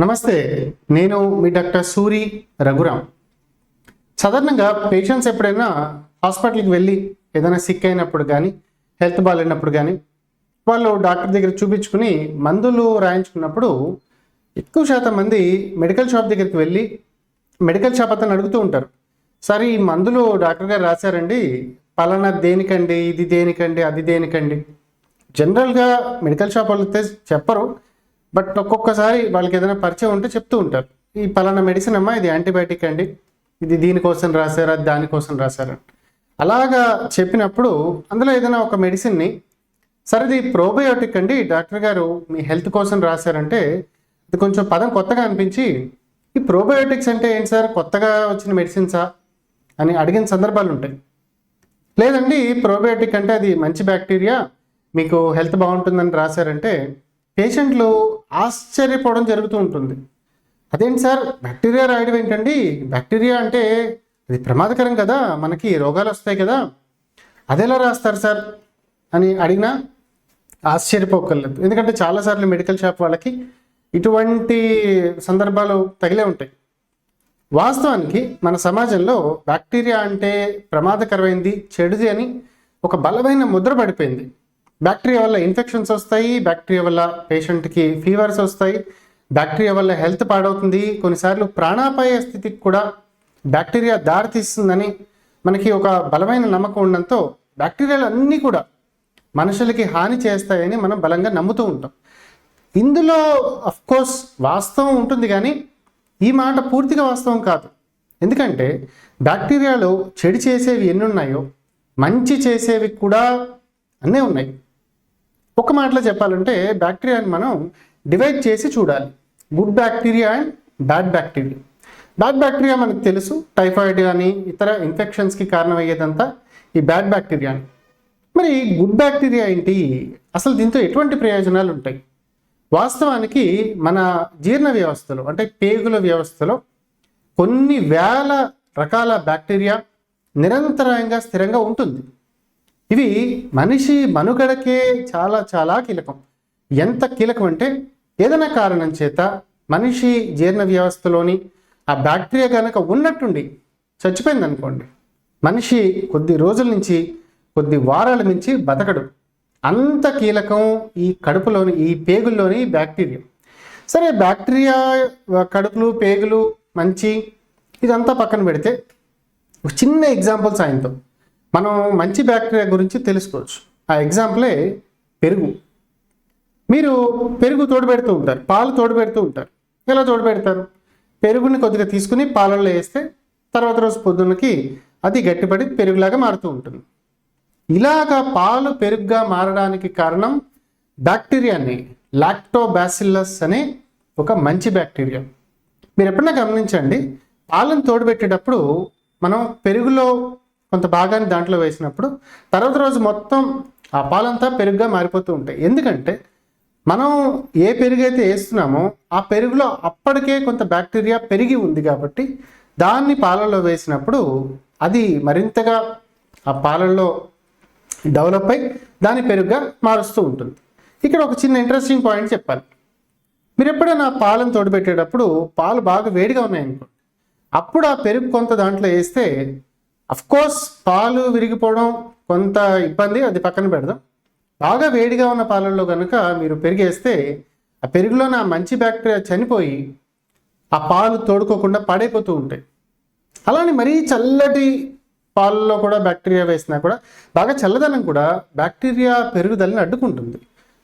నమస్తే నేను మీ డాక్టర్ సూరి రఘురామ్ సాధారణంగా పేషెంట్స్ ఎప్పుడైనా హాస్పిటల్కి వెళ్ళి ఏదైనా సిక్ అయినప్పుడు కానీ హెల్త్ బాగాలేనప్పుడు కానీ వాళ్ళు డాక్టర్ దగ్గర చూపించుకుని మందులు రాయించుకున్నప్పుడు ఎక్కువ శాతం మంది మెడికల్ షాప్ దగ్గరికి వెళ్ళి మెడికల్ షాప్ అతను అడుగుతూ ఉంటారు. సార్ ఈ మందులు డాక్టర్ గారు రాశారండి. పలానా దేనికండి? ఇది దేనికండి? అది దేనికండి? జనరల్గా మెడికల్ షాప్ వాళ్ళైతే చెప్పరు. బట్ ఒక్కొక్కసారి వాళ్ళకి ఏదైనా పరిచయం ఉంటే చెప్తూ ఉంటారు. ఈ పలానా మెడిసిన్ అమ్మా ఇది యాంటీబయాటిక్ అండి. ఇది దీనికోసం రాశారా దానికోసం రాశారా. అలాగా చెప్పినప్పుడు అందులో ఏదైనా ఒక మెడిసిన్ని సరే ఇది ప్రోబయోటిక్ అండి డాక్టర్ గారు మీ హెల్త్ కోసం రాశారంటే ఇది కొంచెం పదం కొత్తగా అనిపించి ఈ ప్రోబయోటిక్స్ అంటే ఏంటి సార్? కొత్తగా వచ్చిన మెడిసిన్సా అని అడిగిన సందర్భాలు ఉంటాయి. లేదండి ప్రోబయోటిక్ అంటే అది మంచి బ్యాక్టీరియా మీకు హెల్త్ బాగుంటుందని రాశారంటే పేషెంట్లు ఆశ్చర్యపోవడం జరుగుతూ ఉంటుంది. అదేంటి సార్? బ్యాక్టీరియా రాయడం ఏంటండి? బ్యాక్టీరియా అంటే అది ప్రమాదకరం కదా? మనకి రోగాలు వస్తాయి కదా? అదెలా రాస్తారు సార్? అని అడిగినా ఆశ్చర్యపోకర్లేదు. ఎందుకంటే చాలాసార్లు మెడికల్ షాప్ వాళ్ళకి ఇటువంటి సందర్భాలు తగిలే ఉంటాయి. వాస్తవానికి మన సమాజంలో బ్యాక్టీరియా అంటే ప్రమాదకరమైంది చెడుది అని ఒక బలమైన ముద్ర పడిపోయింది. బ్యాక్టీరియా వల్ల ఇన్ఫెక్షన్స్ వస్తాయి బ్యాక్టీరియా వల్ల పేషెంట్కి ఫీవర్స్ వస్తాయి బ్యాక్టీరియా వల్ల హెల్త్ పాడవుతుంది. కొన్నిసార్లు ప్రాణాపాయ స్థితికి కూడా బ్యాక్టీరియా దారితీస్తుందని మనకి ఒక బలమైన నమ్మకం ఉండడంతో బ్యాక్టీరియాలు అన్నీ కూడా మనుషులకి హాని చేస్తాయని మనం బలంగా నమ్ముతూ ఉంటాం. ఇందులో కోర్స్ వాస్తవం ఉంటుంది కానీ ఈ మాట పూర్తిగా వాస్తవం కాదు. ఎందుకంటే బ్యాక్టీరియాలో చెడు చేసేవి ఎన్ని ఉన్నాయో మంచి చేసేవి కూడా అన్నీ ఉన్నాయి. ఒక మాటలో చెప్పాలంటే బ్యాక్టీరియాని మనం డివైడ్ చేసి చూడాలి. Good bacteria and bad bacteria. Bad bacteria మనకు తెలుసు. టైఫాయిడ్ కానీ ఇతర ఇన్ఫెక్షన్స్కి కారణమయ్యేదంతా ఈ బ్యాడ్ బ్యాక్టీరియా. మరి గుడ్ బ్యాక్టీరియా ఏంటి? అసలు దీంతో ఎటువంటి ప్రయోజనాలు ఉంటాయి? వాస్తవానికి మన జీర్ణ వ్యవస్థలో అంటే పేగుల వ్యవస్థలో కొన్ని వేల రకాల బ్యాక్టీరియా నిరంతరాయంగా స్థిరంగా ఉంటుంది. ఇవి మనిషి మనుగడకే చాలా చాలా కీలకం. ఎంత కీలకం అంటే ఏదైనా కారణం చేత మనిషి జీర్ణ వ్యవస్థలోని ఆ బ్యాక్టీరియా కనుక ఉన్నట్టుండి చచ్చిపోయింది అనుకోండి మనిషి కొద్ది రోజుల నుంచి కొద్ది వారాల నుంచి బతకడు. అంత కీలకం ఈ కడుపులోని ఈ పేగుల్లోని బ్యాక్టీరియా. సరే బ్యాక్టీరియా కడుపులు పేగులు మంచి ఇదంతా పక్కన పెడితే చిన్న ఎగ్జాంపుల్ సాయంతో. మనం మంచి బ్యాక్టీరియా గురించి తెలుసుకోవచ్చు. ఆ ఎగ్జాంపులే పెరుగు. మీరు పెరుగు తోడుపెడుతూ ఉంటారు పాలు తోడుపెడుతూ ఉంటారు. ఎలా తోడుపెడతారు పెరుగుని కొద్దిగా తీసుకుని పాలల్లో వేస్తే తర్వాత రోజు పొద్దున్నకి అది గట్టిపడి పెరుగులాగా మారుతూ ఉంటుంది. ఇలాగా పాలు పెరుగుగా మారడానికి కారణం బ్యాక్టీరియాని లాక్టోబాసిల్లస్ అనే ఒక మంచి బ్యాక్టీరియా మీరు ఎప్పుడైనా గమనించండి పాలను తోడుపెట్టేటప్పుడు మనం పెరుగులో కొంత భాగాన్ని దాంట్లో వేసినప్పుడు తర్వాత రోజు మొత్తం ఆ పాలంతా పెరుగుగా మారిపోతూ ఉంటాయి. ఎందుకంటే మనం ఏ పెరుగు అయితే వేస్తున్నామో ఆ పెరుగులో అప్పటికే కొంత బ్యాక్టీరియా పెరిగి ఉంది కాబట్టి దాన్ని పాలల్లో వేసినప్పుడు అది మరింతగా ఆ పాలల్లో డెవలప్ అయి దాన్ని పెరుగుగా మారుస్తూ ఉంటుంది. ఇక్కడ ఒక చిన్న ఇంట్రెస్టింగ్ పాయింట్ చెప్పాలి. మీరు ఎప్పుడైనా పాలను తోడుపెట్టేటప్పుడు పాలు బాగా వేడిగా ఉన్నాయనుకోండి. అప్పుడు ఆ పెరుగు కొంత దాంట్లో వేస్తే కోర్స్ పాలు విరిగిపోవడం కొంత ఇబ్బంది అది పక్కన పెడదాం. బాగా వేడిగా ఉన్న పాలల్లో కనుక మీరు పెరిగేస్తే ఆ పెరుగులో నా మంచి బ్యాక్టీరియా చనిపోయి ఆ పాలు తోడుకోకుండా పాడైపోతూ ఉంటాయి. అలానే మరీ చల్లటి పాలలో కూడా బ్యాక్టీరియా వేసినా కూడా బాగా చల్లదనం కూడా బ్యాక్టీరియా పెరుగుదలని అడ్డుకుంటుంది.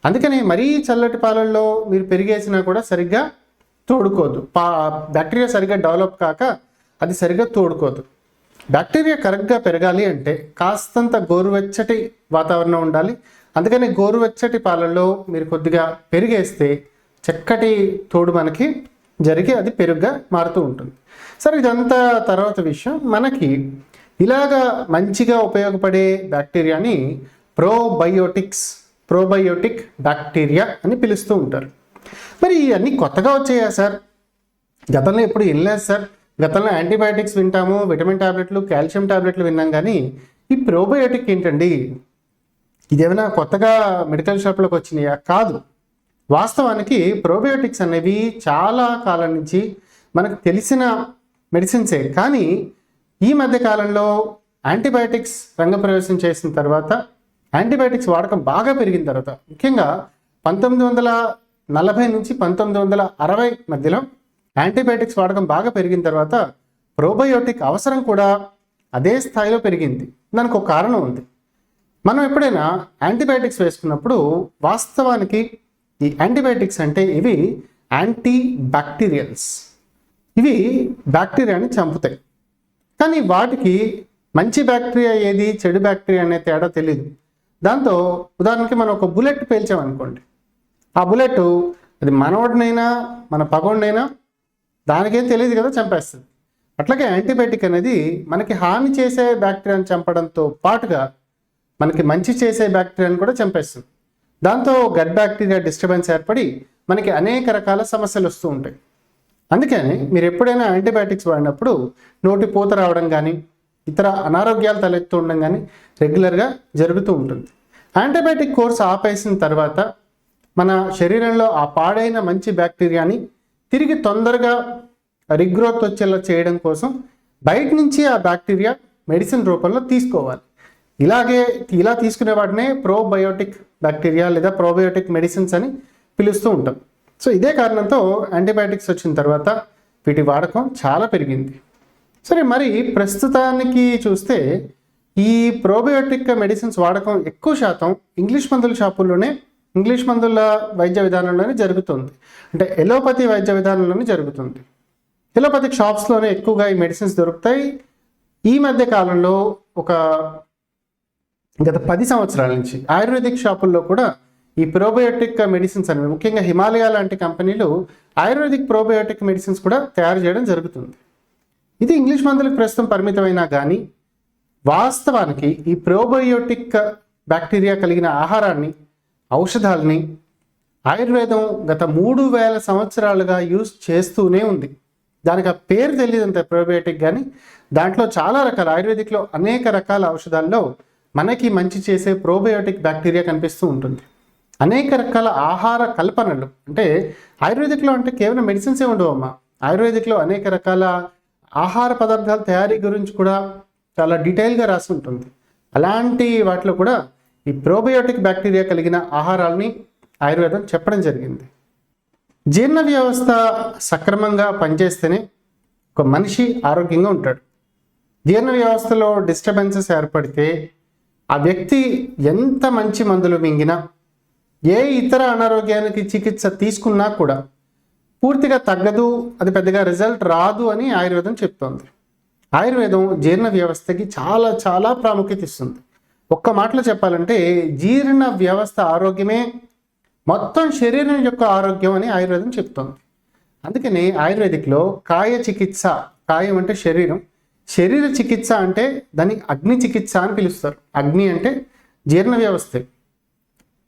అందుకని మరీ చల్లటి పాలల్లో మీరు పెరిగేసినా కూడా సరిగ్గా తోడుకోదు. పా బ్యాక్టీరియా సరిగ్గా డెవలప్ కాక అది సరిగ్గా తోడుకోదు. బ్యాక్టీరియా కరెక్ట్గా పెరగాలి అంటే కాస్తంత గోరువెచ్చటి వాతావరణం ఉండాలి. అందుకని గోరువెచ్చటి పాలల్లో మీరు కొద్దిగా పెరిగేస్తే చక్కటి తోడు మనకి జరిగి అది పెరుగ్గా మారుతూ ఉంటుంది. సరే ఇదంతా తర్వాత విషయం. మనకి ఇలాగా మంచిగా ఉపయోగపడే బ్యాక్టీరియాని ప్రోబయోటిక్స్ ప్రోబయోటిక్ బ్యాక్టీరియా అని పిలుస్తూ ఉంటారు. మరి ఇవన్నీ కొత్తగా వచ్చాయా సార్? గతంలో ఎప్పుడు వెళ్ళలేదు సార్. గతంలో యాంటీబయాటిక్స్ వింటాము విటమిన్ టాబ్లెట్లు కాల్షియం టాబ్లెట్లు విన్నాం కానీ ఈ ప్రోబయోటిక్ ఏంటండి? ఇదేమైనా కొత్తగా మెడికల్ షాప్లోకి వచ్చినాయా? కాదు. వాస్తవానికి ప్రోబయోటిక్స్ అనేవి చాలా కాలం నుంచి మనకు తెలిసిన మెడిసిన్సే. కానీ ఈ మధ్య కాలంలో యాంటీబయాటిక్స్ రంగప్రవేశం చేసిన తర్వాత యాంటీబయాటిక్స్ వాడకం బాగా పెరిగిన తర్వాత ముఖ్యంగా పంతొమ్మిది వందల నలభై నుంచి పంతొమ్మిది వందల అరవై మధ్యలో యాంటీబయాటిక్స్ వాడకం బాగా పెరిగిన తర్వాత ప్రోబయోటిక్ అవసరం కూడా అదే స్థాయిలో పెరిగింది. దానికి ఒక కారణం ఉంది. మనం ఎప్పుడైనా యాంటీబయాటిక్స్ వేసుకున్నప్పుడు వాస్తవానికి ఈ యాంటీబయాటిక్స్ అంటే ఇవి యాంటీ బ్యాక్టీరియల్స్ ఇవి బ్యాక్టీరియాని చంపుతాయి. కానీ వాటికి మంచి బ్యాక్టీరియా ఏది చెడు బ్యాక్టీరియా అనే తేడా తెలియదు దాంతో ఉదాహరణకి మనం ఒక బుల్లెట్ పేల్చామనుకోండి. ఆ బుల్లెట్ అది మనవడినైనా మన పగోడినైనా దానికేం తెలియదు కదా చంపేస్తుంది. అట్లాగే యాంటీబయాటిక్ అనేది మనకి హాని చేసే బ్యాక్టీరియాని చంపడంతో పాటుగా మనకి మంచి చేసే బ్యాక్టీరియాను కూడా చంపేస్తుంది. దాంతో గట్ బ్యాక్టీరియా డిస్టర్బెన్స్ ఏర్పడి మనకి అనేక రకాల సమస్యలు వస్తూ ఉంటాయి. అందుకని మీరు ఎప్పుడైనా యాంటీబయాటిక్స్ వాడినప్పుడు నోటి పూత రావడం కానీ ఇతర అనారోగ్యాలు తలెత్తు ఉండడం కానీ రెగ్యులర్గా జరుగుతూ ఉంటుంది. యాంటీబయాటిక్ కోర్స్ ఆపేసిన తర్వాత మన శరీరంలో ఆ పాడైన మంచి బ్యాక్టీరియాని తిరిగి తొందరగా రిగ్రోత్ వచ్చేలా చేయడం కోసం బయట నుంచి ఆ బ్యాక్టీరియా మెడిసిన్ రూపంలో తీసుకోవాలి. ఇలాగే ఇలా తీసుకునే వాటినే ప్రోబయోటిక్ బ్యాక్టీరియా లేదా ప్రోబయోటిక్ మెడిసిన్స్ అని పిలుస్తూ ఉంటాం. సో ఇదే కారణంతో యాంటీబయాటిక్స్ వచ్చిన తర్వాత వీటి వాడకం చాలా పెరిగింది. సరే మరి ప్రస్తుతానికి చూస్తే ఈ ప్రోబయోటిక్ మెడిసిన్స్ వాడకం ఎక్కువ శాతం ఇంగ్లీష్ మందుల షాపుల్లోనే ఇంగ్లీష్ మందుల వైద్య విధానంలోనే జరుగుతుంది. అంటే ఎలోపతి వైద్య విధానంలోనే జరుగుతుంది. ఎలోపతిక్ షాప్స్లోనే ఎక్కువగా ఈ మెడిసిన్స్ దొరుకుతాయి. ఈ మధ్య కాలంలో ఒక గత పది సంవత్సరాల నుంచి ఆయుర్వేదిక్ షాపుల్లో కూడా ఈ ప్రోబయోటిక్ మెడిసిన్స్ అనేవి ముఖ్యంగా హిమాలయ లాంటి కంపెనీలు ఆయుర్వేదిక్ ప్రోబయోటిక్ మెడిసిన్స్ కూడా తయారు చేయడం జరుగుతుంది. ఇది ఇంగ్లీష్ మందులకు ప్రస్తుతం పరిమితమైనా కానీ వాస్తవానికి ఈ ప్రోబయోటిక్ బ్యాక్టీరియా కలిగిన ఆహారాన్ని ఔషధాలని ఆయుర్వేదం గత మూడు వేల సంవత్సరాలుగా యూజ్ చేస్తూనే ఉంది. దానికి ఆ పేరు తెలియదు అంత ప్రోబయోటిక్ కానీ దాంట్లో చాలా రకాల ఆయుర్వేదిక్లో అనేక రకాల ఔషధాల్లో మనకి మంచి చేసే ప్రోబయోటిక్ బ్యాక్టీరియా కనిపిస్తూ ఉంటుంది. అనేక రకాల ఆహార కల్పనలు. అంటే ఆయుర్వేదిక్లో అంటే కేవలం మెడిసిన్సే ఉండవమ్మా. ఆయుర్వేదిక్లో అనేక రకాల ఆహార పదార్థాల తయారీ గురించి కూడా చాలా డీటెయిల్గా రాసి ఉంటుంది. అలాంటి వాటిలో కూడా ఈ ప్రోబయోటిక్ బ్యాక్టీరియా కలిగిన ఆహారాలని ఆయుర్వేదం చెప్పడం జరిగింది. జీర్ణ వ్యవస్థ సక్రమంగా పనిచేస్తేనే ఒక మనిషి ఆరోగ్యంగా ఉంటాడు. జీర్ణ వ్యవస్థలో డిస్టర్బెన్సెస్ ఏర్పడితే ఆ వ్యక్తి ఎంత మంచి మందులు మింగినా ఏ ఇతర అనారోగ్యానికి చికిత్స తీసుకున్నా కూడా పూర్తిగా తగ్గదు అది పెద్దగా రిజల్ట్ రాదు అని ఆయుర్వేదం చెప్తోంది. ఆయుర్వేదం జీర్ణ వ్యవస్థకి చాలా చాలా ప్రాముఖ్యత ఇస్తుంది. ఒక్క మాటలో చెప్పాలంటే జీర్ణ వ్యవస్థ ఆరోగ్యమే మొత్తం శరీరం యొక్క ఆరోగ్యం అని ఆయుర్వేదం చెప్తోంది. అందుకని ఆయుర్వేదిక్లో కాయ చికిత్స కాయం అంటే శరీరం శరీర చికిత్స అంటే దాన్ని అగ్ని చికిత్స అని పిలుస్తారు. అగ్ని అంటే జీర్ణ వ్యవస్థ.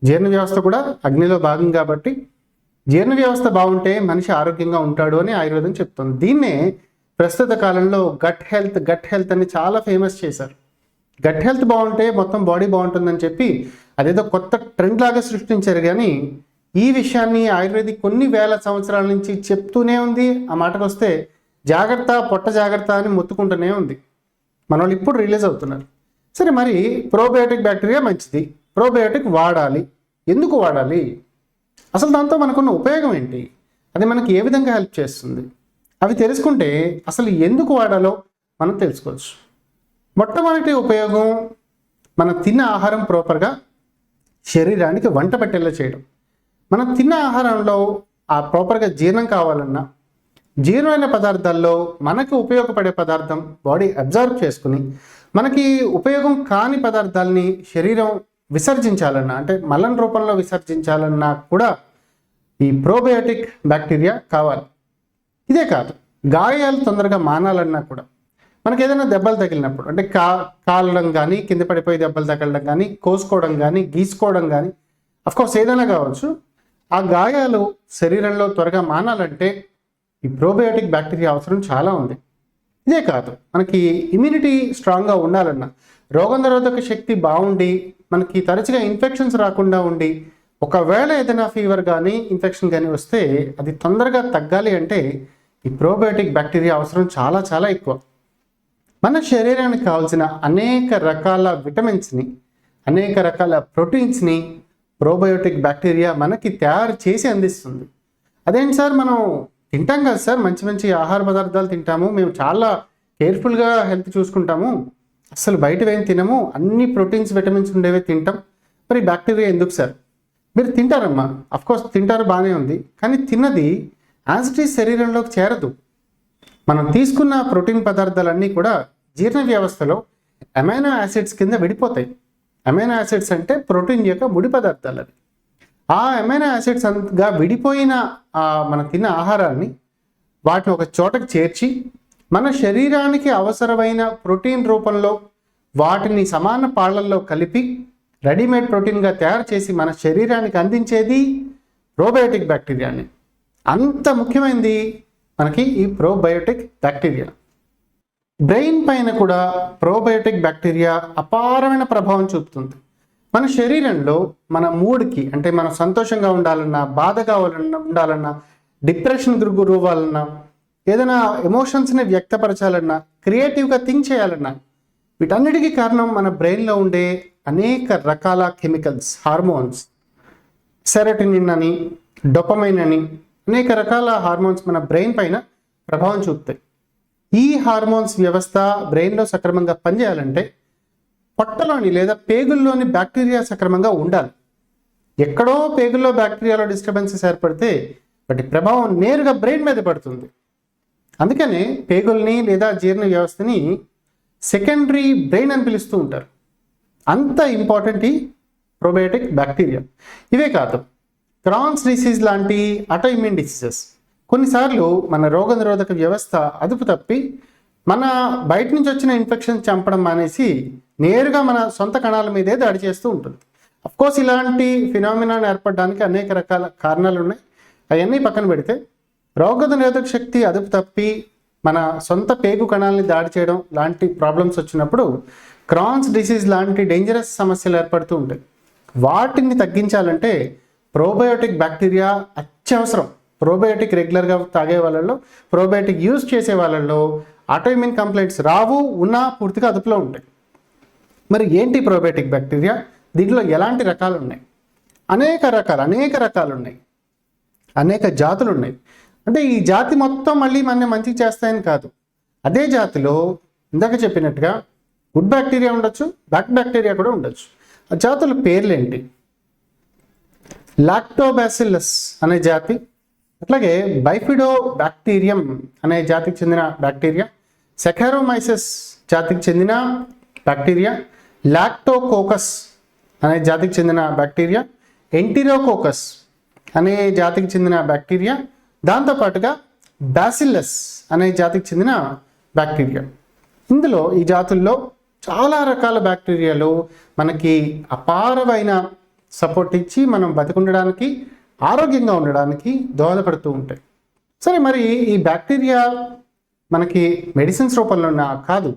జీర్ణ వ్యవస్థ కూడా అగ్నిలో భాగం కాబట్టి జీర్ణ వ్యవస్థ బాగుంటే మనిషి ఆరోగ్యంగా ఉంటాడు అని ఆయుర్వేదం చెప్తుంది. దీన్నే ప్రస్తుత కాలంలో గట్ హెల్త్ గట్ హెల్త్ అని చాలా ఫేమస్ చేశారు. గట్ హెల్త్ బాగుంటే మొత్తం బాడీ బాగుంటుందని చెప్పి అదేదో కొత్త ట్రెండ్ లాగా సృష్టించారు కానీ ఈ విషయాన్ని ఆయుర్వేదిక్ కొన్ని వేల సంవత్సరాల నుంచి చెప్తూనే ఉంది. ఆ మాటకు వస్తే జాగ్రత్త పొట్ట జాగ్రత్త అని మొత్తుకుంటూనే ఉంది. మన వాళ్ళు ఇప్పుడు రిలీజ్ అవుతున్నారు. సరే మరి ప్రోబయోటిక్ బ్యాక్టీరియా మంచిది. ప్రోబయోటిక్ వాడాలి. ఎందుకు వాడాలి? అసలు దాంతో మనకున్న ఉపయోగం ఏంటి? అది మనకి ఏ విధంగా హెల్ప్ చేస్తుంది? అవి తెలుసుకుంటే అసలు ఎందుకు వాడాలో మనం తెలుసుకోవచ్చు. మొట్టమొదటి ఉపయోగం మనం తిన్న ఆహారం ప్రాపర్గా శరీరానికి వంట పెట్టేలా చేయడం. మనం తిన్న ఆహారంలో ఆ ప్రాపర్గా జీర్ణం కావాలన్నా జీర్ణమైన పదార్థాల్లో మనకు ఉపయోగపడే పదార్థం బాడీ అబ్జర్వ్ చేసుకుని మనకి ఉపయోగం కాని పదార్థాలని శరీరం విసర్జించాలన్నా అంటే మలం రూపంలో విసర్జించాలన్నా కూడా ఈ ప్రోబయోటిక్ బ్యాక్టీరియా కావాలి. ఇదే కాదు గాయాలు తొందరగా మానాలన్నా కూడా. మనకి ఏదైనా దెబ్బలు తగిలినప్పుడు అంటే కా కాలడం కానీ కింద పడిపోయి దెబ్బలు తగలడం కానీ కోసుకోవడం కానీ గీసుకోవడం కానీ అఫ్కోర్స్ ఏదైనా కావచ్చు. ఆ గాయాలు శరీరంలో త్వరగా మానాలంటే ఈ ప్రోబయోటిక్ బ్యాక్టీరియా అవసరం చాలా ఉంది. ఇదే కాదు మనకి ఇమ్యూనిటీ స్ట్రాంగ్గా ఉండాలన్నా రోగనిరోధక శక్తి బాగుండి మనకి తరచుగా ఇన్ఫెక్షన్స్ రాకుండా ఉండి ఒకవేళ ఏదైనా ఫీవర్ కానీ ఇన్ఫెక్షన్ కానీ వస్తే అది తొందరగా తగ్గాలి అంటే ఈ ప్రోబయోటిక్ బ్యాక్టీరియా అవసరం చాలా చాలా ఎక్కువ. మన శరీరానికి కావాల్సిన అనేక రకాల విటమిన్స్ని అనేక రకాల ప్రోటీన్స్ని ప్రోబయోటిక్ బ్యాక్టీరియా మనకి తయారు చేసి అందిస్తుంది. అదేంటి సార్? మనం తింటాం కదా సార్. మంచి మంచి ఆహార పదార్థాలు తింటాము. మేము చాలా కేర్ఫుల్గా హెల్త్ చూసుకుంటాము. అసలు బయటవేం తినము. అన్ని ప్రోటీన్స్ విటమిన్స్ ఉండేవే తింటాం. మరి బ్యాక్టీరియా ఎందుకు సార్? మీరు తింటారమ్మా. అఫ్కోర్స్ తింటారు బాగానే ఉంది. కానీ తిన్నది యాజ్ ఇట్ శరీరంలోకి చేరదు. మనం తీసుకున్న ప్రోటీన్ పదార్థాలన్నీ కూడా జీర్ణ వ్యవస్థలో అమైనో యాసిడ్స్ కింద విడిపోతాయి. అమైనో యాసిడ్స్ అంటే ప్రోటీన్ యొక్క ముడి పదార్థాలు అవి. ఆ అమైనో యాసిడ్స్ అంతగా విడిపోయిన మనం తిన్న ఆహారాన్ని వాటిని ఒక చోటకు చేర్చి మన శరీరానికి అవసరమైన ప్రోటీన్ రూపంలో వాటిని సమాన పాళ్ళల్లో కలిపి రెడీమేడ్ ప్రోటీన్గా తయారు చేసి మన శరీరానికి అందించేది ప్రోబయోటిక్ బ్యాక్టీరియాని. అంత ముఖ్యమైనది మనకి ఈ ప్రోబయోటిక్ బ్యాక్టీరియా బ్రెయిన్ పైన కూడా ప్రోబయోటిక్ బ్యాక్టీరియా అపారమైన ప్రభావం చూపుతుంది. మన శరీరంలో మన మూడ్కి అంటే మనం సంతోషంగా ఉండాలన్నా బాధ కావాలన్నా ఉండాలన్నా డిప్రెషన్ గురవ్వాలన్నా ఏదైనా ఎమోషన్స్ని వ్యక్తపరచాలన్నా క్రియేటివ్గా థింక్ చేయాలన్నా వీటన్నిటికీ కారణం మన బ్రెయిన్లో ఉండే అనేక రకాల కెమికల్స్ హార్మోన్స్ సెరటినిన్ అని డొపమైన్ అని అనేక రకాల హార్మోన్స్ మన బ్రెయిన్ పైన ప్రభావం చూపుతాయి. ఈ హార్మోన్స్ వ్యవస్థ బ్రెయిన్లో సక్రమంగా పనిచేయాలంటే పొట్టలోని లేదా పేగుల్లోని బ్యాక్టీరియా సక్రమంగా ఉండాలి. ఎక్కడో పేగుల్లో బ్యాక్టీరియాలో డిస్టర్బెన్సెస్ ఏర్పడితే వాటి ప్రభావం నేరుగా బ్రెయిన్ మీద పడుతుంది. అందుకనే పేగుల్ని లేదా జీర్ణ వ్యవస్థని సెకండరీ బ్రెయిన్ అని పిలుస్తూ ఉంటారు. అంత ఇంపార్టెంట్ ఈ ప్రోబయోటిక్ బ్యాక్టీరియా. ఇవే కాదు. క్రాన్స్ డిసీజ్ లాంటి అటోఇమ్యూన్ డిసీజెస్. కొన్నిసార్లు మన రోగనిరోధక వ్యవస్థ అదుపు తప్పి మన బయట నుంచి వచ్చిన ఇన్ఫెక్షన్ చంపడం మానేసి నేరుగా మన సొంత కణాల మీదే దాడి చేస్తూ ఉంటుంది. కోర్స్ ఇలాంటి ఫినామినాన్ ఏర్పడడానికి అనేక రకాల కారణాలు ఉన్నాయి. అవన్నీ పక్కన పెడితే రోగనిరోధక శక్తి అదుపు తప్పి మన సొంత పేగు కణాలని దాడి చేయడం లాంటి ప్రాబ్లమ్స్ వచ్చినప్పుడు క్రాన్స్ డిసీజ్ లాంటి డేంజరస్ సమస్యలు ఏర్పడుతూ ఉంటాయి. వాటిని తగ్గించాలంటే ప్రోబయోటిక్ బ్యాక్టీరియా అత్యవసరం. ప్రోబయోటిక్ రెగ్యులర్గా తాగే వాళ్ళలో ప్రోబయోటిక్ యూజ్ చేసే వాళ్ళల్లో ఆటోఇమ్యూన్ కంప్లైంట్స్ రావు ఉన్నా పూర్తిగా అదుపులో ఉంటాయి. మరి ఏంటి ప్రోబయోటిక్ బ్యాక్టీరియా? దీంట్లో ఎలాంటి రకాలు ఉన్నాయి అనేక రకాలు అనేక రకాలు ఉన్నాయి అనేక జాతులు ఉన్నాయి అంటే ఈ జాతి మొత్తం మళ్ళీ మన మంచి చేస్తాయని కాదు. అదే జాతిలో ఇందాక చెప్పినట్టుగా గుడ్ బ్యాక్టీరియా ఉండొచ్చు బ్యాక్ బ్యాక్టీరియా కూడా ఉండొచ్చు. ఆ జాతుల పేర్లేంటి? లాక్టోబాసిల్లస్ అనే జాతి అట్లాగే బైఫిడో బ్యాక్టీరియం అనే జాతికి చెందిన బ్యాక్టీరియా సెకారోమైసిస్ జాతికి చెందిన బ్యాక్టీరియా లాక్టోకోకస్ అనే జాతికి చెందిన బ్యాక్టీరియా ఎంటిరోకోకస్ అనే జాతికి చెందిన బ్యాక్టీరియా దాంతోపాటుగా బ్యాసిల్లస్ అనే జాతికి చెందిన బ్యాక్టీరియా ఇందులో ఈ జాతుల్లో చాలా రకాల బ్యాక్టీరియాలు మనకి అపారమైన సపోర్ట్ ఇచ్చి మనం బతికుండడానికి ఆరోగ్యంగా ఉండడానికి దోహదపడుతూ ఉంటాయి. సరే మరి ఈ బ్యాక్టీరియా మనకి మెడిసిన్స్ రూపంలో కాదు.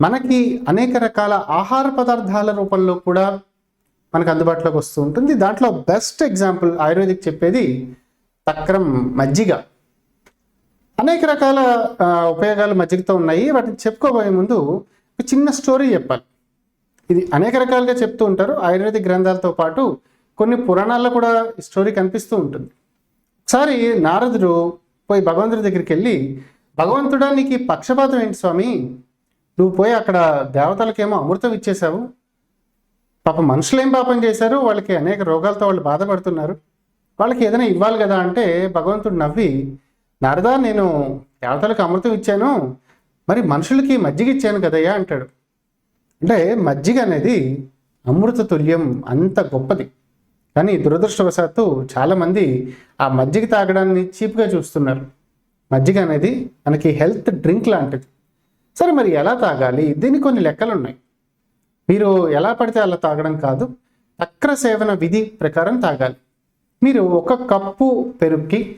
మనకి అనేక రకాల ఆహార పదార్థాల రూపంలో కూడా మనకు అందుబాటులోకి వస్తూ ఉంటుంది. దాంట్లో బెస్ట్ ఎగ్జాంపుల్ ఆయుర్వేదిక్ చెప్పేది తక్రం మజ్జిగ. అనేక రకాల ఉపయోగాలు మజ్జిగతో ఉన్నాయి. వాటిని చెప్పుకోబోయే ముందు ఒక చిన్న స్టోరీ చెప్పాలి. ఇది అనేక రకాలుగా చెప్తూ ఉంటారు. ఆయుర్వేదిక్ గ్రంథాలతో పాటు కొన్ని పురాణాల్లో కూడా స్టోరీ కనిపిస్తూ ఉంటుంది. ఒకసారి నారదుడు పోయి భగవంతుడి దగ్గరికి వెళ్ళి భగవంతుడా నీకు పక్షపాతం ఏంటి స్వామి? నువ్వు పోయి అక్కడ దేవతలకేమో అమృతం ఇచ్చేశావు. పాప మనుషులు ఏం పాపం చేశారు? వాళ్ళకి అనేక రోగాలతో వాళ్ళు బాధపడుతున్నారు. వాళ్ళకి ఏదైనా ఇవ్వాలి కదా అంటే భగవంతుడు నవ్వి నారదా నేను దేవతలకు అమృతం ఇచ్చాను. మరి మనుషులకి మజ్జిగ ఇచ్చాను కదయ్యా అంటాడు. అంటే మజ్జిగ అనేది అమృత తుల్యం అంత గొప్పది. కానీ దురదృష్టవశాత్తు చాలామంది ఆ మజ్జిగ తాగడాన్ని చీప్గా చూస్తున్నారు. మజ్జిగ అనేది మనకి హెల్త్ డ్రింక్ లాంటిది. సరే మరి ఎలా తాగాలి? దీనికి కొన్ని లెక్కలు ఉన్నాయి మీరు ఎలా పడితే అలా తాగడం కాదు చక్ర సేవన విధి ప్రకారం తాగాలి. మీరు ఒక కప్పు పెరుగుకి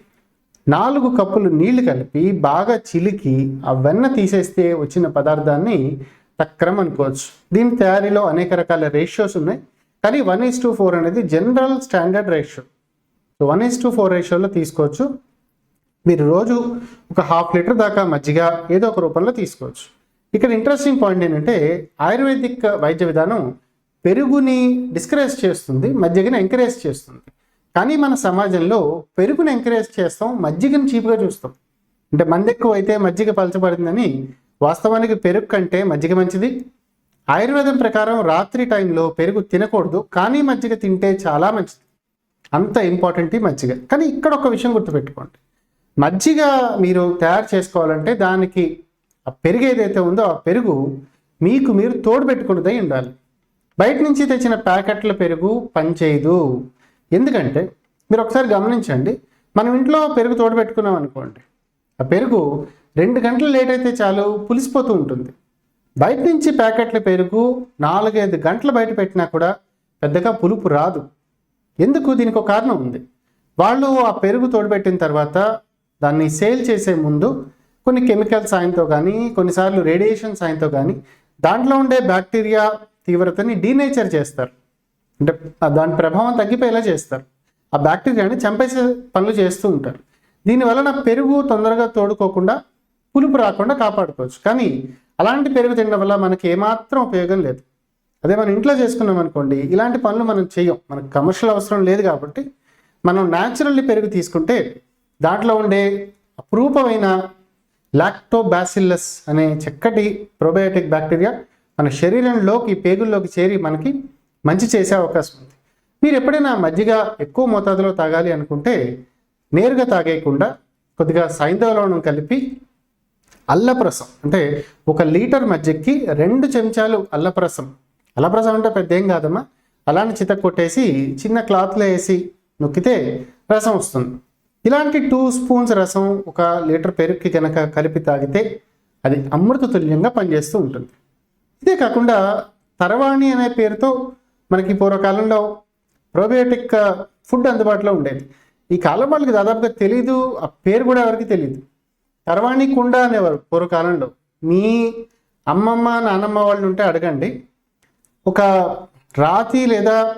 నాలుగు కప్పులు నీళ్ళు కలిపి బాగా చిలికి ఆ వెన్న తీసేస్తే వచ్చిన పదార్థాన్ని తక్రం అనుకోవచ్చు. దీని తయారీలో అనేక రకాల రేషియోస్ ఉన్నాయి. కానీ వన్ ఈస్ టు ఫోర్ అనేది general standard ratio so one is to four రేషియోలో తీసుకోవచ్చు. మీరు రోజు ఒక హాఫ్ లీటర్ దాకా మజ్జిగ ఏదో ఒక రూపంలో తీసుకోవచ్చు. ఇక్కడ ఇంట్రెస్టింగ్ పాయింట్ ఏంటంటే ఆయుర్వేదిక్ వైద్య విధానం పెరుగుని డిస్కరేజ్ చేస్తుంది మజ్జిగని ఎంకరేజ్ చేస్తుంది. కానీ మన సమాజంలో పెరుగుని ఎంకరేజ్ చేస్తాం మజ్జిగని చీప్గా చూస్తాం. అంటే మంది ఎక్కువ అయితే మజ్జిగ పలచబడిందని వాస్తవానికి పెరుగు కంటే మజ్జిగ మంచిది? ఆయుర్వేదం ప్రకారం రాత్రి టైంలో పెరుగు తినకూడదు కానీ మజ్జిగ తింటే చాలా మంచిది. అంత ఇంపార్టెంట్ ఈ మజ్జిగ. కానీ ఇక్కడ ఒక విషయం గుర్తుపెట్టుకోండి. మజ్జిగ మీరు తయారు చేసుకోవాలంటే దానికి ఆ పెరుగు ఏదైతే ఉందో ఆ పెరుగు మీకు మీరు తోడు పెట్టుకున్నదై ఉండాలి. బయట నుంచి తెచ్చిన ప్యాకెట్ల పెరుగు పనిచేయదు. ఎందుకంటే మీరు ఒకసారి గమనించండి మనం ఇంట్లో పెరుగు తోడు పెట్టుకున్నాం అనుకోండి ఆ పెరుగు రెండు గంటలు లేట్ అయితే చాలు పులిసిపోతూ ఉంటుంది. బయట నుంచి ప్యాకెట్ల పెరుగు నాలుగైదు గంటలు బయట పెట్టినా కూడా పెద్దగా పులుపు రాదు. ఎందుకు? దీనికి ఒక కారణం ఉంది. వాళ్ళు ఆ పెరుగు తోడుపెట్టిన తర్వాత దాన్ని సేల్ చేసే ముందు కొన్ని కెమికల్ సాయంతో కానీ కొన్నిసార్లు రేడియేషన్ సాయంతో కానీ దాంట్లో ఉండే బ్యాక్టీరియా తీవ్రతని డీనేచర్ చేస్తారు. అంటే దాని ప్రభావం తగ్గిపోయేలా చేస్తారు. ఆ బ్యాక్టీరియాని చంపేసే పనులు చేస్తూ ఉంటారు. దీనివలన పెరుగు తొందరగా తోడుకోకుండా పులుపు రాకుండా కాపాడుకోవచ్చు. కానీ అలాంటి పెరుగు తినడం వల్ల మనకి ఏమాత్రం ఉపయోగం లేదు. అదే మనం ఇంట్లో చేసుకున్నాం అనుకోండి ఇలాంటి పనులు మనం చేయం. మనకు కమర్షియల్ అవసరం లేదు కాబట్టి మనం న్యాచురల్లీ పెరుగు తీసుకుంటే దాంట్లో ఉండే అపురూపమైన లాక్టోబాసిల్లస్ అనే చక్కటి ప్రోబయోటిక్ బ్యాక్టీరియా మన శరీరంలోకి పేగుల్లోకి చేరి మనకి మంచి చేసే అవకాశం ఉంది. మీరు ఎప్పుడైనా మజ్జిగ ఎక్కువ మోతాదులో తాగాలి అనుకుంటే నేరుగా తాగేయకుండా కొద్దిగా సైంధవలవణం కలిపి అల్లప్రసం. అంటే ఒక లీటర్ మజ్జిగకి రెండు చెంచాలు అల్లప్రసం. అల్లప్రసం అంటే పెద్ద ఏం కాదమ్మా. అలానే చిత కొట్టేసి చిన్న క్లాత్లో వేసి నొక్కితే రసం వస్తుంది. ఇలాంటి టూ స్పూన్స్ రసం ఒక లీటర్ పెరుగుకి కనుక కలిపి తాగితే అది అమృత తుల్యంగా పనిచేస్తూ ఉంటుంది. ఇదే కాకుండా తరవాణి అనే పేరుతో మనకి పూర్వకాలంలో ప్రోబయోటిక్ ఫుడ్ అందుబాటులో ఉండేది. ఈ కాలం వాళ్ళకి దాదాపుగా తెలీదు ఆ పేరు కూడా ఎవరికి తెలియదు కరవాణి కుండ అనేవారు పూర్వకాలంలో. మీ అమ్మమ్మ నానమ్మ వాళ్ళు ఉంటే అడగండి. ఒక రాతి లేదా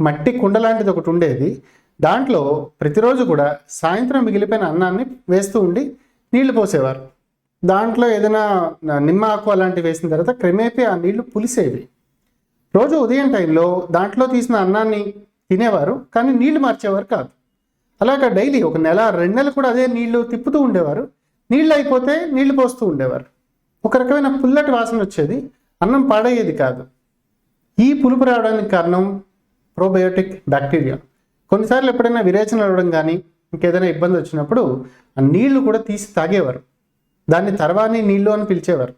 మట్టి కుండ లాంటిది ఒకటి ఉండేది. దాంట్లో ప్రతిరోజు కూడా సాయంత్రం మిగిలిపోయిన అన్నాన్ని వేస్తూ ఉండి నీళ్ళు పోసేవారు. దాంట్లో ఏదైనా నిమ్మ ఆకు అలాంటివి వేసిన తర్వాత క్రమేపీ ఆ నీళ్ళు పులిసేవి. రోజు ఉదయం టైంలో దాంట్లో తీసిన అన్నాన్ని తినేవారు కానీ నీళ్ళు మార్చేవారు కాదు. అలాగా డైలీ ఒక నెల రెండు నెలలు కూడా అదే నీళ్ళు తిప్పుతూ ఉండేవారు. నీళ్ళు అయిపోతే నీళ్ళు పోస్తూ ఉండేవారు. ఒక రకమైన పుల్లటి వాసన వచ్చేది. అన్నం పాడయ్యేది కాదు. ఈ పులుపు రావడానికి కారణం ప్రోబయోటిక్ బ్యాక్టీరియా. కొన్నిసార్లు ఎప్పుడైనా విరేచన అవ్వడం కానీ ఇంకేదైనా ఇబ్బంది వచ్చినప్పుడు ఆ నీళ్ళు కూడా తీసి తాగేవారు. దాన్ని తర్వాని నీళ్ళు అని పిలిచేవారు.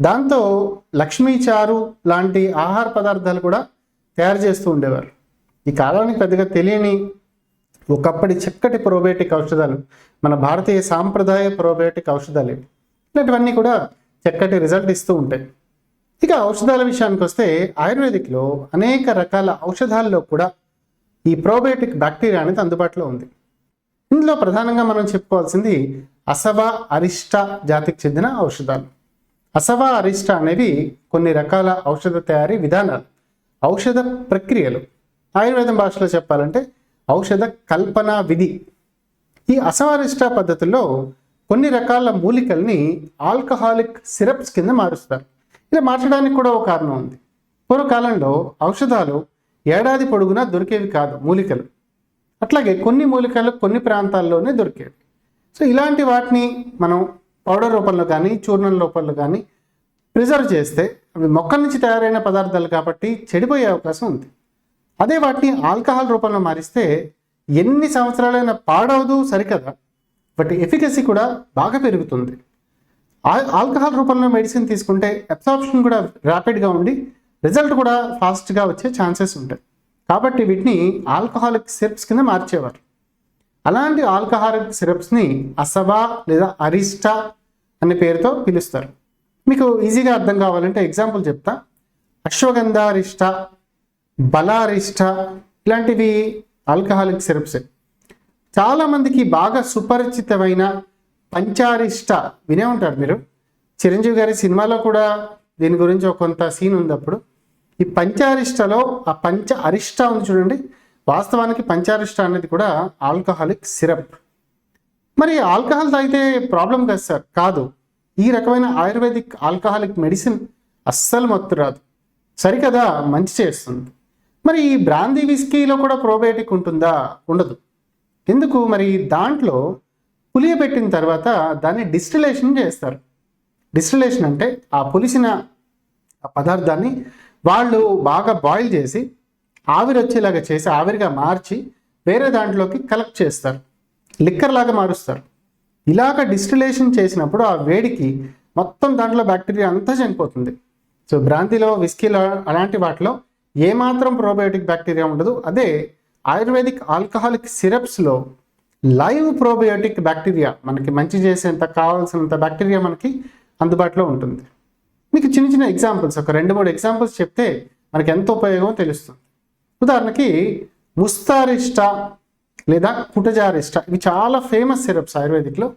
దాంతో లక్ష్మీ చారు లాంటి ఆహార పదార్థాలు కూడా తయారు చేస్తూ ఉండేవారు. ఈ కాలానికి పెద్దగా తెలియని ఒకప్పటి చక్కటి ప్రోబయోటిక్ ఔషధాలు మన భారతీయ సాంప్రదాయ ప్రోబయోటిక్ ఔషధాలు. ఇలాంటివన్నీ కూడా చక్కటి రిజల్ట్ ఇస్తూ ఉంటాయి. ఇక ఔషధాల విషయానికి వస్తే ఆయుర్వేదిక్లో అనేక రకాల ఔషధాల్లో కూడా ఈ ప్రోబయోటిక్ బ్యాక్టీరియా అనేది అందుబాటులో ఉంది. ఇందులో ప్రధానంగా మనం చెప్పుకోవాల్సింది అసవ అరిష్ట జాతికి చెందిన ఔషధాలు. అసవ అరిష్ట అనేవి కొన్ని రకాల ఔషధ తయారీ విధానాలు ఔషధ ప్రక్రియలు. ఆయుర్వేదం భాషలో చెప్పాలంటే ఔషధ కల్పన విధి. ఈ అసమారిష్ట పద్ధతిలో కొన్ని రకాల మూలికల్ని ఆల్కహాలిక్ సిరప్స్ కింద మారుస్తారు. ఇలా మార్చడానికి కూడా ఒక కారణం ఉంది. పూర్వకాలంలో ఔషధాలు ఏడాది పొడుగునా దొరికేవి కాదు మూలికలు. అట్లాగే కొన్ని మూలికలు కొన్ని ప్రాంతాల్లోనే దొరికేవి. సో ఇలాంటి వాటిని మనం పౌడర్ రూపంలో కానీ చూర్ణం రూపంలో కానీ ప్రిజర్వ్ చేస్తే అవి మొక్కల నుంచి తయారైన పదార్థాలు కాబట్టి చెడిపోయే అవకాశం ఉంది. అదే వాటిని ఆల్కహాల్ రూపంలో మారిస్తే ఎన్ని సంవత్సరాలైనా పాడవదు సరికదా బట్ ఎఫికసీ కూడా బాగా పెరుగుతుంది. ఆల్కహాల్ రూపంలో మెడిసిన్ తీసుకుంటే అబ్సార్ప్షన్ కూడా ర్యాపిడ్గా ఉండి రిజల్ట్ కూడా ఫాస్ట్గా వచ్చే ఛాన్సెస్ ఉంటాయి. కాబట్టి వీటిని ఆల్కహాలిక్ సిరప్స్ కింద మార్చేవారు. అలాంటి ఆల్కహాలిక్ సిరప్స్ని అసబా లేదా అరిస్టా అనే పేరుతో పిలుస్తారు. మీకు ఈజీగా అర్థం కావాలంటే ఎగ్జాంపుల్ చెప్తా. అశ్వగంధ అరిష్ట బలారిష్ట ఇలాంటివి ఆల్కహాలిక్ సిరప్స్ చాలామందికి బాగా సుపరిచితమైన పంచారిష్ట వినే ఉంటారు మీరు. చిరంజీవి గారి సినిమాలో కూడా దీని గురించి ఒక కొంత సీన్ ఉంది అప్పుడు. ఈ పంచారిష్టలో ఆ పంచ అరిష్ట ఉంది చూడండి. వాస్తవానికి పంచారిష్ట అనేది కూడా ఆల్కహాలిక్ సిరప్ మరి ఆల్కహాల్ తాగితే ప్రాబ్లం కాదు సార్? కాదు. ఈ రకమైన ఆయుర్వేదిక్ ఆల్కహాలిక్ మెడిసిన్ అస్సలు మత్తు రాదు. సరికదా? మంచి చేస్తుంది. మరి ఈ బ్రాందీ విస్కీలో కూడా ప్రోబయోటిక్ ఉంటుందా? ఉండదు. ఎందుకు? మరి దాంట్లో పులియబెట్టిన తర్వాత దాన్ని డిస్టిలేషన్ చేస్తారు. డిస్టిలేషన్ అంటే ఆ పులిసిన పదార్థాన్ని వాళ్ళు బాగా బాయిల్ చేసి ఆవిరి వచ్చేలాగా చేసి ఆవిరిగా మార్చి వేరే దాంట్లోకి కలెక్ట్ చేస్తారు. లిక్కర్ లాగా మారుస్తారు. ఇలాగ డిస్టిలేషన్ చేసినప్పుడు ఆ వేడికి మొత్తం దాంట్లో బ్యాక్టీరియా అంతా చనిపోతుంది. సో బ్రాంతిలో విస్కీలో అలాంటి వాటిలో ఏమాత్రం ప్రోబయోటిక్ బ్యాక్టీరియా ఉండదు. అదే ఆయుర్వేదిక్ ఆల్కహాలిక్ సిరప్స్లో లైవ్ ప్రోబయోటిక్ బ్యాక్టీరియా మనకి మంచి చేసేంత కావాల్సినంత బ్యాక్టీరియా మనకి అందుబాటులో ఉంటుంది. మీకు చిన్న చిన్న ఎగ్జాంపుల్స్ ఒక రెండు మూడు ఎగ్జాంపుల్స్ చెప్తే మనకి ఎంత ఉపయోగమో తెలుస్తుంది. ఉదాహరణకి ముస్తారిష్ట లేదా కుటజారిష్ట ఇవి చాలా ఫేమస్ సిరప్స్ ఆయుర్వేదిక్లో.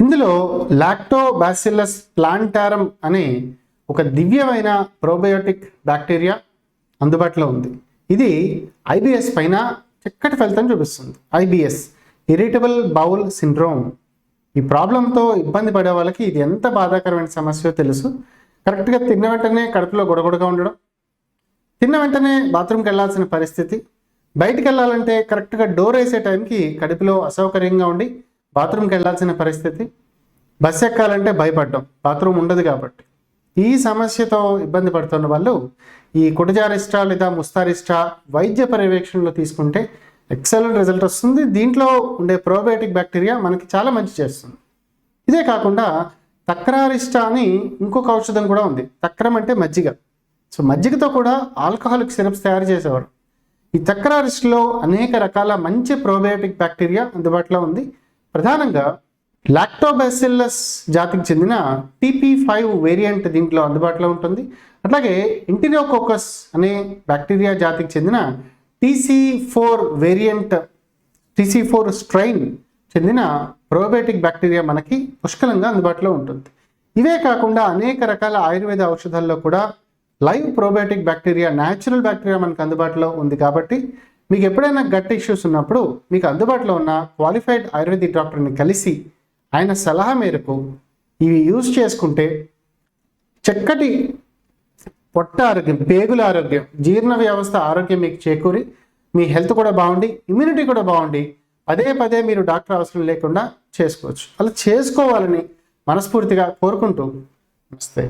ఇందులో లాక్టోబాసిల్లస్ ప్లాంటారం అనే ఒక దివ్యమైన ప్రోబయోటిక్ బ్యాక్టీరియా అందుబాటులో ఉంది. ఇది ఐబిఎస్ పైన చక్కటి ఫలితం చూపిస్తుంది. IBS irritable bowel syndrome. ఈ ప్రాబ్లంతో ఇబ్బంది పడే వాళ్ళకి ఇది ఎంత బాధాకరమైన సమస్యో తెలుసు. కరెక్ట్గా తిన్న వెంటనే కడుపులో గొడగొడగా ఉండడం తిన్న వెంటనే బాత్రూమ్కి వెళ్ళాల్సిన పరిస్థితి బయటికి వెళ్ళాలంటే కరెక్ట్గా డోర్ వేసే టైంకి కడుపులో అసౌకర్యంగా ఉండి బాత్రూమ్కి వెళ్ళాల్సిన పరిస్థితి బస్సు ఎక్కాలంటే భయపడ్డం బాత్రూమ్ ఉండదు కాబట్టి. ఈ సమస్యతో ఇబ్బంది పడుతున్న వాళ్ళు ఈ కుటజారిస్టా లేదా ముస్తారిస్టా వైద్య పర్యవేక్షణలో తీసుకుంటే ఎక్సలెంట్ రిజల్ట్ వస్తుంది. దీంట్లో ఉండే ప్రోబయోటిక్ బ్యాక్టీరియా మనకి చాలా మంచి చేస్తుంది. ఇదే కాకుండా తక్రారిష్ట అని ఇంకొక ఔషధం కూడా ఉంది. తక్రం అంటే మజ్జిగ. సో మజ్జిగతో కూడా ఆల్కహాలిక్ సిరప్స్ తయారు చేసేవారు. ఈ తక్రారిస్ట్లో అనేక రకాల మంచి ప్రోబయోటిక్ బ్యాక్టీరియా అందుబాటులో ఉంది. ప్రధానంగా లాక్టోబాసిల్లస్ జాతికి చెందిన టీపీ ఫైవ్ వేరియంట్ దీంట్లో అందుబాటులో ఉంటుంది. అట్లాగే ఇంటినోకోకస్ అనే బ్యాక్టీరియా జాతికి చెందిన TC four variant TC four strain చెందిన ప్రోబయోటిక్ బ్యాక్టీరియా మనకి పుష్కలంగా అందుబాటులో ఉంటుంది. ఇవే కాకుండా అనేక రకాల ఆయుర్వేద ఔషధాల్లో కూడా live probiotic bacteria natural bacteria మనకు అందుబాటులో ఉంది కాబట్టి మీకు ఎప్పుడైనా గట్ ఇష్యూస్ ఉన్నప్పుడు మీకు అందుబాటులో ఉన్న క్వాలిఫైడ్ ఆయుర్వేదిక్ డాక్టర్ని కలిసి ఆయన సలహా మేరకు ఇవి యూజ్ చేసుకుంటే చక్కటి పొట్ట ఆరోగ్యం పేగుల ఆరోగ్యం జీర్ణ వ్యవస్థ ఆరోగ్యం మీకు చేకూరి మీ హెల్త్ కూడా బాగుండి ఇమ్యూనిటీ కూడా బాగుండి పదే పదే మీరు డాక్టర్ అవసరం లేకుండా చేసుకోవచ్చు. అలా చేసుకోవాలని మనస్ఫూర్తిగా కోరుకుంటూ నమస్తే.